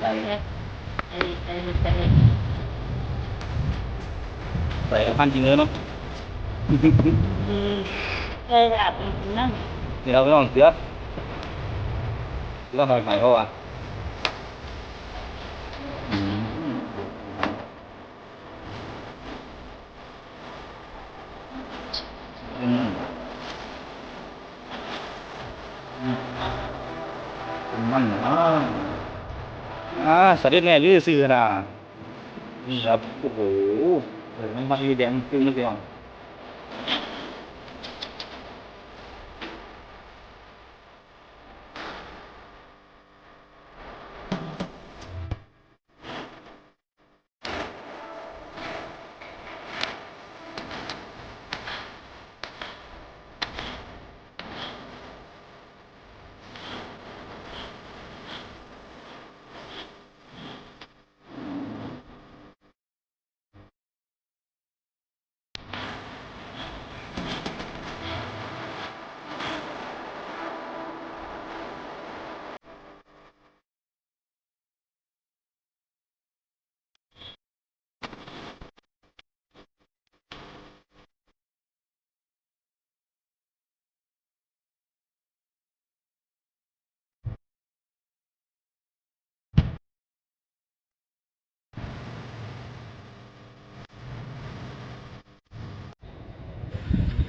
ใส่ไอ้ไอ้ใส่ใส่พันจริงเลย สวัสดีแม่ลือซื้อนะนี่ครับโอ้โหเออมันมันมีแดงขึ้นมาเสียง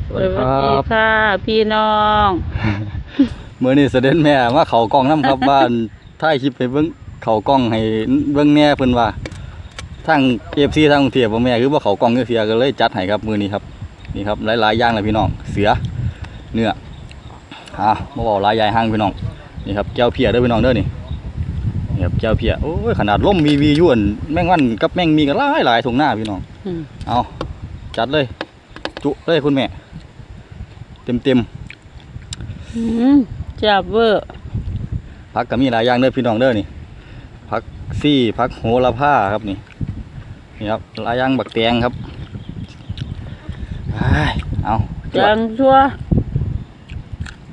สวัสดีค่ะ พี่น้องเมื่อนี้เสด็จแม่มาเขากล้องน้ำครับบ้านถ่ายคลิปให้เบิ่งเขากล้องให้เบิ่งแหน่เพิ่นว่าทาง FC ทางกรุงเทพบ่แม่คือบ่เขากล้องจักเสียก็เลยจัดให้ครับมื้อนี้ครับ นี่ครับหลายๆอย่างเลยพี่น้องเสือเนื้ออะบ่เว้าหลายใหญ่ห้างพี่น้องนี่ครับแก้วเพียเด้อพี่น้องเด้อนี่นี่ครับแก้วเพียโอ้ยขนาดล่มมีวีอยู่อั่นแมงวันกับแมงมีก็หลายหลายๆตรงหน้าพี่น้องอืมเอาจัดเลย จุเลยคุณแม่เต็มเต็มอืมจับเวอร์ๆพักก็มีหลายอย่างเด้อพี่น้องเด้อนี่พักซี่พักโหระพาครับนี่นี่ครับหลายอย่างบักแตงครับอ้ายเอาจวจัดงชัว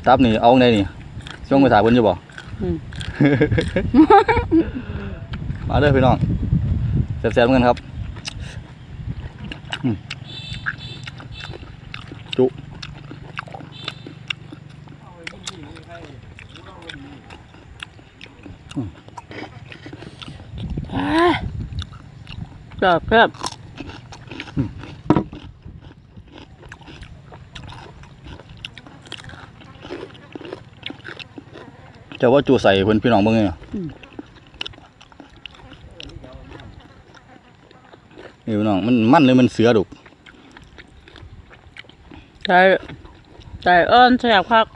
ตับนี่เอาไงนี่ช่วงภาษาเพิ่นอยู่บ่อืมมาเด้อพี่น้องแซ่บๆกันครับอื มจุจับครับเจะว่าจูใส่เพิ่นพี่น้องเบิ่งไงนี่พี่น้องมันมันเลยมันเสือดุกใส่ใส่อ้อนแสบคัก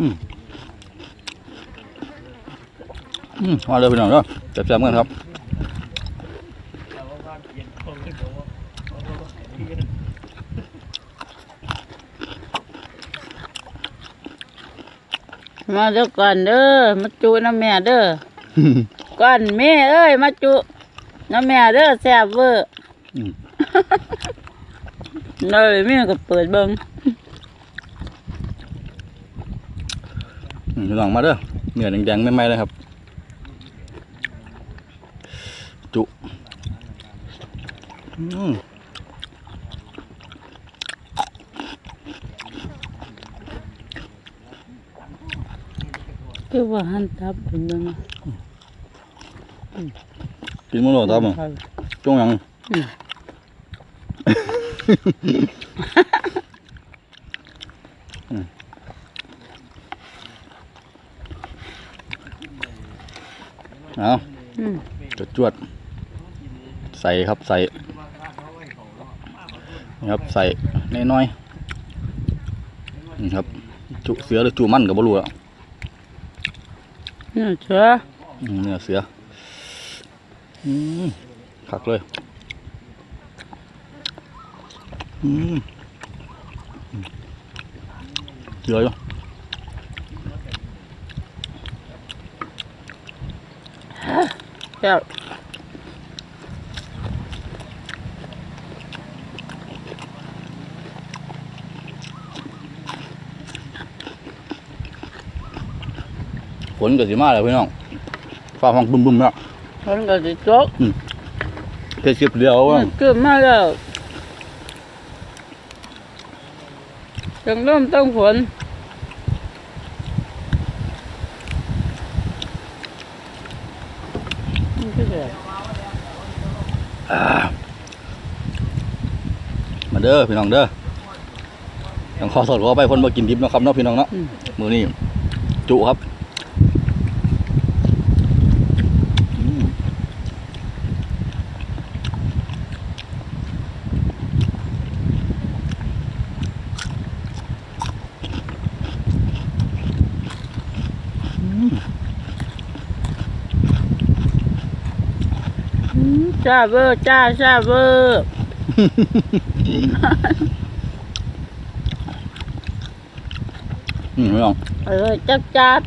อืม มาเลยพี่น้องเด้อแซ่บๆกันครับมาเด้อก่อนเด้อมาจุน้ำแม่เด้อก่อนแม่เอ้ยมาจุน้ำแม่เด้อแซ่บเวอร์อืมเลยแม่ก็เปิดเบิ่งอืมพี่น้องมาเด้อเนื้อแดงๆไม่ไหม้เลยครับ จุอืม คือว่าหันทับเป็นเบิ่งอะกินมื้อโลครับผมจงหยังอืมอืมเอาอืมจดจวด ใส่ครับใส่ นี่ครับใส่น้อยๆนี่ครับ จุเสือหรือจุมันกับบรูอะนี่เชื่ออืมเนื้อเสืออืมคักเลยอืมเสืออยู่แซ่บ ฝนก็สิมาแล้วพี่น้องฟ้าห้องบึ้มๆแล้วคนก็สิจกเฮ็ดคลิปเดียวว่าเกิดมาแล้วจังเริ่มต้องฝนมันก็แซ่บมาเด้อพี่น้องเด้อต้องขอโทษขอไปคนบ่กินดิบเนาะครับเนาะพี่น้องเนาะอืมมื้อนี้จุครับอืมอืม อืม จ้าเบอร์จ้าจ้าเบอร์อืมพี่น้องเออจับจับ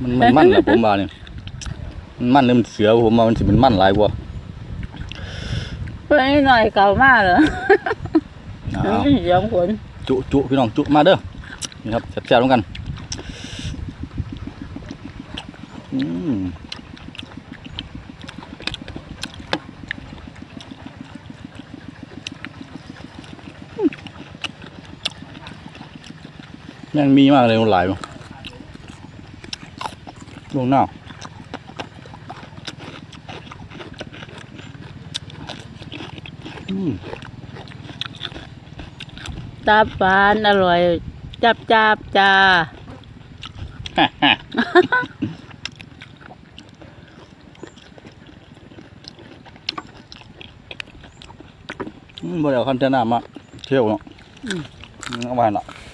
มันมันมันแหละผมว่าเนี่ยมันมันเริ่มนเสือผมว่ามันสิมันมันหลายกว่าเพื่อนหน่อยเก่ามากเหรออ้ามันวเป็นเสียงฝนจุจุพี่น้องจุมาเด้อนี่ครับแซ่บๆร่วมกันอืม แม่งมีมากเลยมันหลายมั้งลวงหน้าอืมตาปานอร่อย จับจับจ้าอืมบ่ได้เอาคันเทน่ามาเที่ยวเนาะอืมอืมเอาไว้ละอืม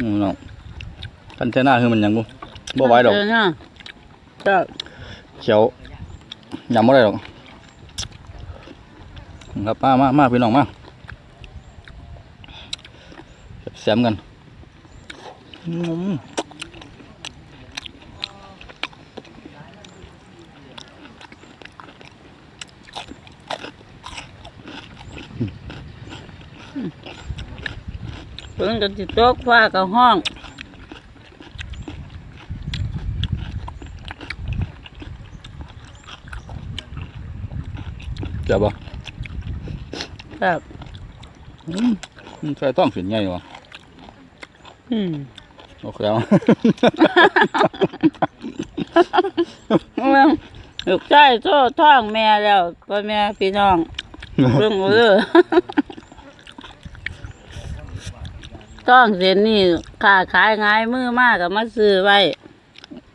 อืมเนาะคันเทน่าคือมันหยังบ่บ่ไหวดอก เนะจ้าเขียวหยำบ่ได้ดอกครับมามามาพี่น้องมาแซมกันอืม ฝนก็สิตกฟ้าก็ห้องเจ็บบ่แบบอืมมันใส่ต้องสินใหญ่วะอืมโอเคเอาลูกชายโซ่ท้องแม่แล้วพ่อแม่พี่น้องเรื่องเออ ท้องเส้นนี่ค้าขายง่ายมือมากกับมาซื้อไว้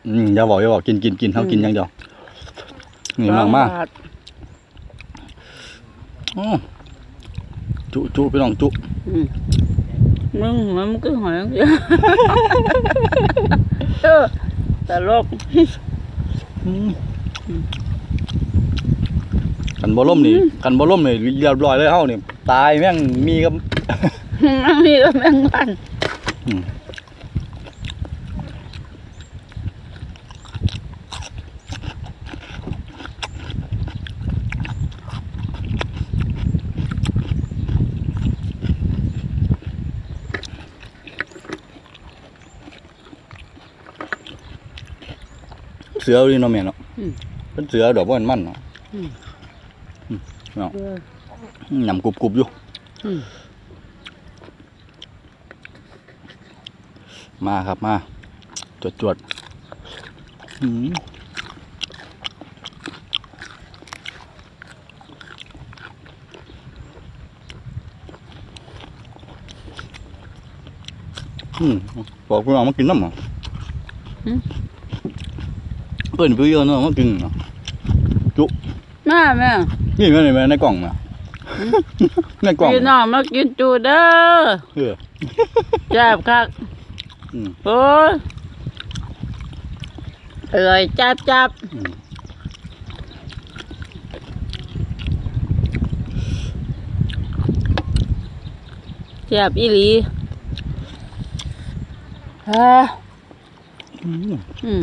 อืมอย่าบอกอย่าบอกกินกินกินเท่ากินอย่างเดียวนี่มากมากสองบทอ๋อจุจุพี่น้องจุอืมมึงมันก็หอยเดียวเออตลกอืมกันบ่ล่มนี่กันบ่ล่มนี่เรียบร้อยเลยเฮานี่ตายแม่งมีกับ มันมีก็แมงวันอืมเสือนี่เนาะแม่เนาะอืมเป็นเสือดอกบ่มันมันเนาะอืมอืมเนาะเออหยำกรุบๆอยู่อืม มาครับมา จวดจวดๆอืมอืมบอกพี่น้องมากินน้ำเหรออืมเปิดพี่เยอะเนาะมากินเนาะมาแม่นี่แม่ในแม่ในกล่องนะในกล่องพี่น้องมากินจูเด้อเออแซ่บคักอืม โอ้ยอร่อยจับจับอืมแซ่บอีหลีอ่าอืมอืม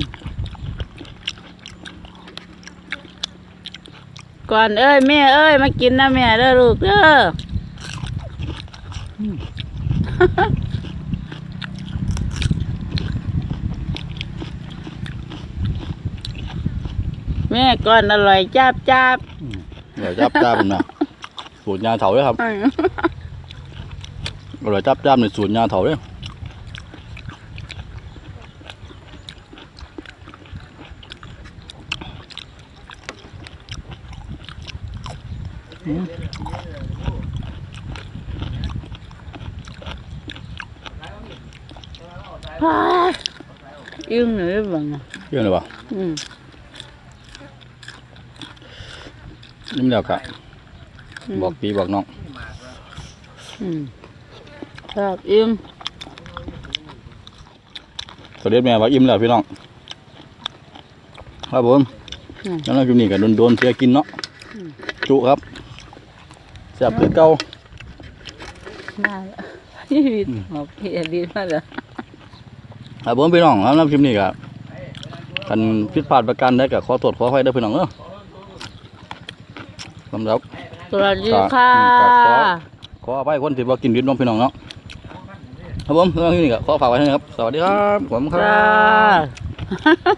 ก่อนเอ้ยแม่เอ้ยมากินนะแม่เด้อลูกเด้ออ แม่ก่อนอร่อยจับจับเดี๋ยวจับจ้าผมนะสูตรยาเถาเลยครับอร่อยจับจ้าในสูตรยาเถาเลยอืมอึ้งหน่อยบ้างอะเรื่องอะไรวะอืม นิ่มแล้วกะบอกพี่บอกน้องอืมครับอึ้งสวัสดีแม่ว่าอิ่มแล้วพี่น้อง ครับผมอืมแล้วเรากินนี่กับโดนๆเสียกินเนาะ จุครับแซ่บคือเก่ามาแล้วชีวิตหอบเพียดีมาแล้วครับผมพี่น้องแล้วน้ำคลิปนี้ก็คันผิดพลาดประการได้ก็ขอโทษขออภัยเด้อพี่น้องเนาะ สำหรับสวัสดีค่ะขออภัยคนที่บ่กินดิบน้องพี่น้องเนาะครับผมแล้วน้ำคลิปนี้ก็ขอฝากไว้เท่านี้ครับ สวัสดีครับผมคจ้รับา